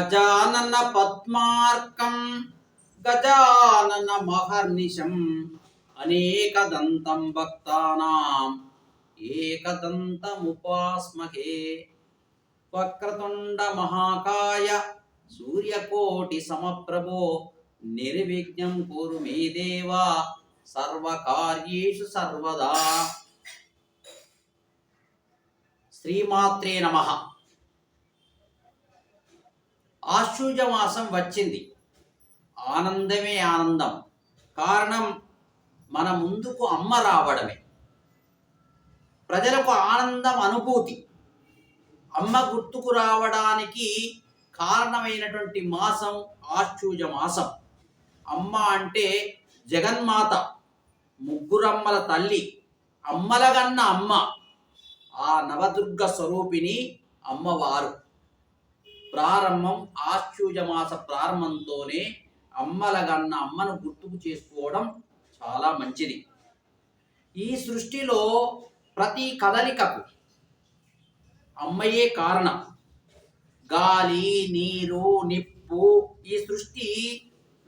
గజానన పద్మార్కం గజానన మహర్నిశం. అనేకదంతం భక్తానాం ఏకదంతముపాస్మహే. వక్రతుండ మహాకాయ సూర్యకోటి సమప్రభో. నిర్విఘ్నం కురు మే దేవా సర్వకార్యేషు సర్వదా. శ్రీమాత్రే నమః. ఆశ్చర్య మాసం వచ్చింది. ఆనందమే ఆనందం. కారణం మన ముందుకు అమ్మ రావడమే. ప్రజలకు ఆనందం అనుభూతి. అమ్మ గుర్తుకు రావడానికి కారణమైనటువంటి మాసం ఆశ్చర్య మాసం అమ్మ అంటే జగన్మాత ముగ్గురమ్మల తల్లి అమ్మలగన్న అమ్మ. ఆ నవదుర్గ స్వరూపిణి అమ్మవారు. ప్రారంభం ఆశ్చూజమాస మాస ప్రారంభంతోనే అమ్మలగన్న అమ్మను గుర్తుకు చేసుకోవడం చాలా మంచిది. ఈ సృష్టిలో ప్రతి కదలికకు అమ్మయే కారణం. గాలి నీరు నిప్పు ఈ సృష్టి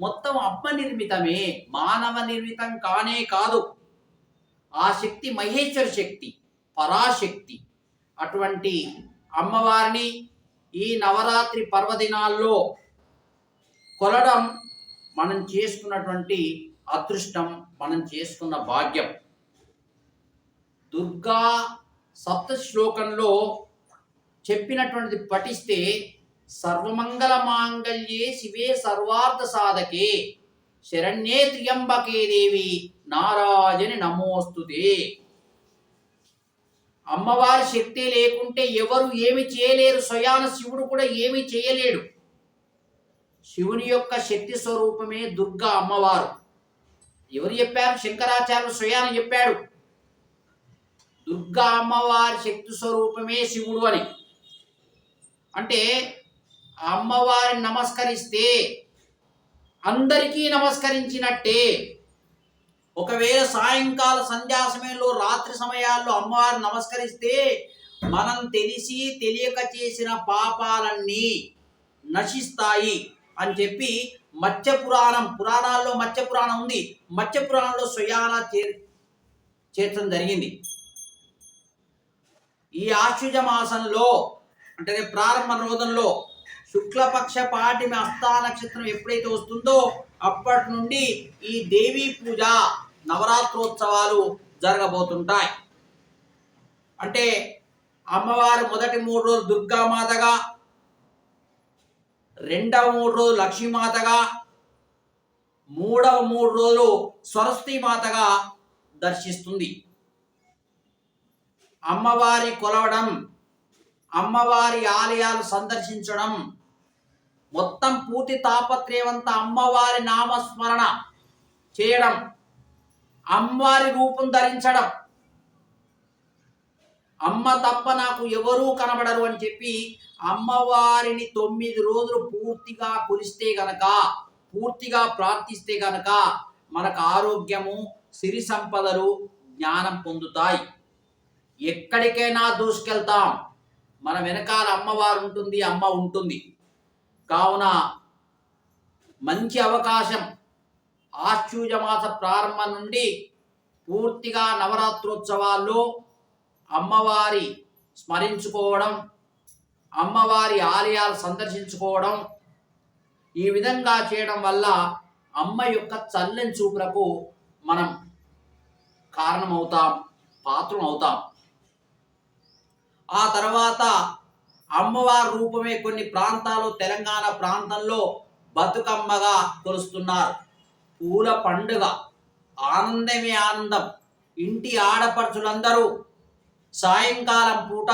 మొత్తం అమ్మ నిర్మితమే మానవ నిర్మితం కానే కాదు. ఆ శక్తి మహేశ్వర శక్తి పరాశక్తి అటువంటి అమ్మవారిని ఈ నవరాత్రి పర్వదినాల్లో కొలడం మనం చేసుకున్నటువంటి అదృష్టం మనం చేసుకున్న భాగ్యం. దుర్గా సప్త శ్లోకంలో చెప్పినటువంటిది పఠిస్తే సర్వమంగళ మాంగళ్యే శివే సర్వార్థ సాధకే శరణ్యే త్ర్యంబకే దేవి నారాజని నమోస్తుతే. అమ్మవారి శక్తి లేకుంటే ఎవరు ఏమి చేయలేరు. స్వయాన శివుడు కూడా ఏమి చేయలేడు. శివుని యొక్క శక్తి స్వరూపమే దుర్గా అమ్మవారు. ఎవరు చెప్పారు? శంకరాచార్యులు స్వయాన చెప్పాడు. దుర్గా అమ్మవారి శక్తి స్వరూపమే శివుడు అని. అంటే అమ్మవారిని నమస్కరిస్తే అందరికీ నమస్కరించినట్టే. ఒకవేళ సాయంకాల సంధ్యా సమయంలో రాత్రి సమయాల్లో అమ్మవారిని నమస్కరిస్తే మనం తెలిసి తెలియక చేసిన పాపాలన్నీ నశిస్తాయి అని చెప్పి మత్స్య పురాణం పురాణాల్లో మత్స్య పురాణం ఉంది. మత్స్య పురాణంలో స్వయాన చేర్ చేర్చడం జరిగింది. ఈ ఆశ్వజ మాసంలో అంటే ప్రారంభ రోజంలో శుక్లపక్ష పాటిమి హస్తా నక్షత్రం ఎప్పుడైతే వస్తుందో అప్పటి నుండి ఈ దేవీ పూజ నవరాత్రోత్సవాలు జరగబోతుంటాయి. అంటే అమ్మవారు మొదటి మూడు రోజులు దుర్గామాతగా రెండవ మూడు రోజులు లక్ష్మీమాతగా మూడవ మూడు రోజులు సరస్వతి మాతగా దర్శిస్తుంది. అమ్మవారి కొలవడం అమ్మవారి ఆలయాలు సందర్శించడం మొత్తం పూర్తి తాపత్రయవంత అమ్మవారి నామస్మరణ చేయడం అమ్మవారి రూపం ధరించడం. అమ్మ తప్ప నాకు ఎవరూ కనబడరు అని చెప్పి అమ్మవారిని తొమ్మిది రోజులు పూర్తిగా కొలిస్తే గనక పూర్తిగా ప్రార్థిస్తే గనక మనకు ఆరోగ్యము సిరి సంపదలు జ్ఞానం పొందుతాయి. ఎక్కడికైనా దూసుకెళ్తాం. మన వెనకాల అమ్మవారు ఉంటుంది అమ్మ ఉంటుంది. కావున మంచి అవకాశం ఆశ్చూజమాస ప్రారంభం నుండి పూర్తిగా నవరాత్రోత్సవాల్లో అమ్మవారి స్మరించుకోవడం అమ్మవారి ఆలయాలు సందర్శించుకోవడం ఈ విధంగా చేయడం వల్ల అమ్మ యొక్క చల్లని చూపులకు మనం కారణమవుతాం పాత్రమవుతాం ఆ తర్వాత అమ్మవారి రూపమే కొన్ని ప్రాంతాలు తెలంగాణ ప్రాంతంలో బతుకమ్మగా కొలుస్తున్నారు. పూల పండుగ. ఆనందమే ఆనందం. ఇంటి ఆడపడుచులందరూ సాయంకాలం పూట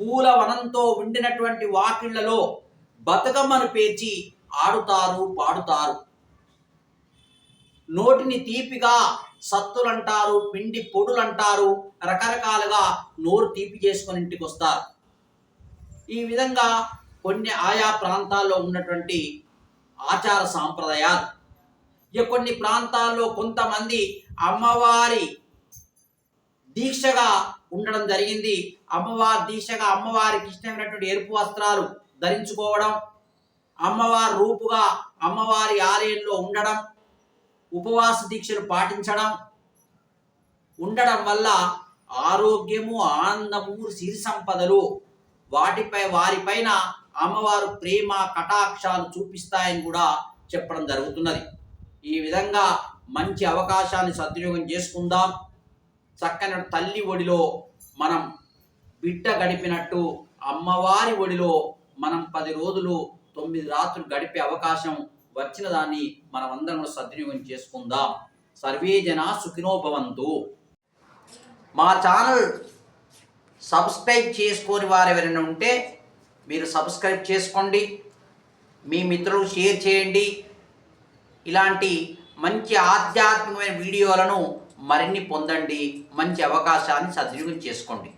పూల వనంతో ఉండినటువంటి వాకిళ్ళలో బతుకమ్మను పేర్చి ఆడుతారు పాడుతారు. నోటిని తీపిగా సత్తులంటారు పిండి పొడులంటారు రకరకాలుగా నోరు తీపి చేసుకొని ఇంటికి వస్తారు ఈ విధంగా కొన్ని ఆయా ప్రాంతాల్లో ఉన్నటువంటి ఆచార సాంప్రదాయాలు. ఇక కొన్ని ప్రాంతాల్లో కొంతమంది అమ్మవారి దీక్షగా ఉండడం జరిగింది. అమ్మవారి దీక్షగా అమ్మవారికి ఇష్టమైనటువంటి ఎరుపు వస్త్రాలు ధరించుకోవడం అమ్మవారి రూపుగా అమ్మవారి ఆలయంలో ఉండడం ఉపవాస దీక్షలు పాటించడం ఉండడం వల్ల ఆరోగ్యము ఆనందము సిరి సంపదలు వాటిపై వారిపైన అమ్మవారు ప్రేమ కటాక్షాలు చూపిస్తాయని కూడా చెప్పడం జరుగుతున్నది. ఈ విధంగా మంచి అవకాశాన్ని సద్వినియోగం చేసుకుందాం. చక్కని తల్లి ఒడిలో మనం బిడ్డ గడిపినట్టు అమ్మవారి ఒడిలో మనం పది రోజులు తొమ్మిది రాత్రులు గడిపే అవకాశం వచ్చిన దాన్ని మనం అందరం సద్వినియోగం చేసుకుందాం. సర్వే జన సుఖినోభవంతు మా ఛానల్ సబ్స్క్రైబ్ చేసుకోని వారు ఎవరైనా ఉంటే మీరు సబ్స్క్రైబ్ చేసుకోండి. మీ మిత్రులకు షేర్ చేయండి. ఇలాంటి మంచి ఆధ్యాత్మికమైన వీడియోలను మరిన్ని పొందండి మంచి అవకాశాన్ని సద్వినియోగం చేసుకోండి.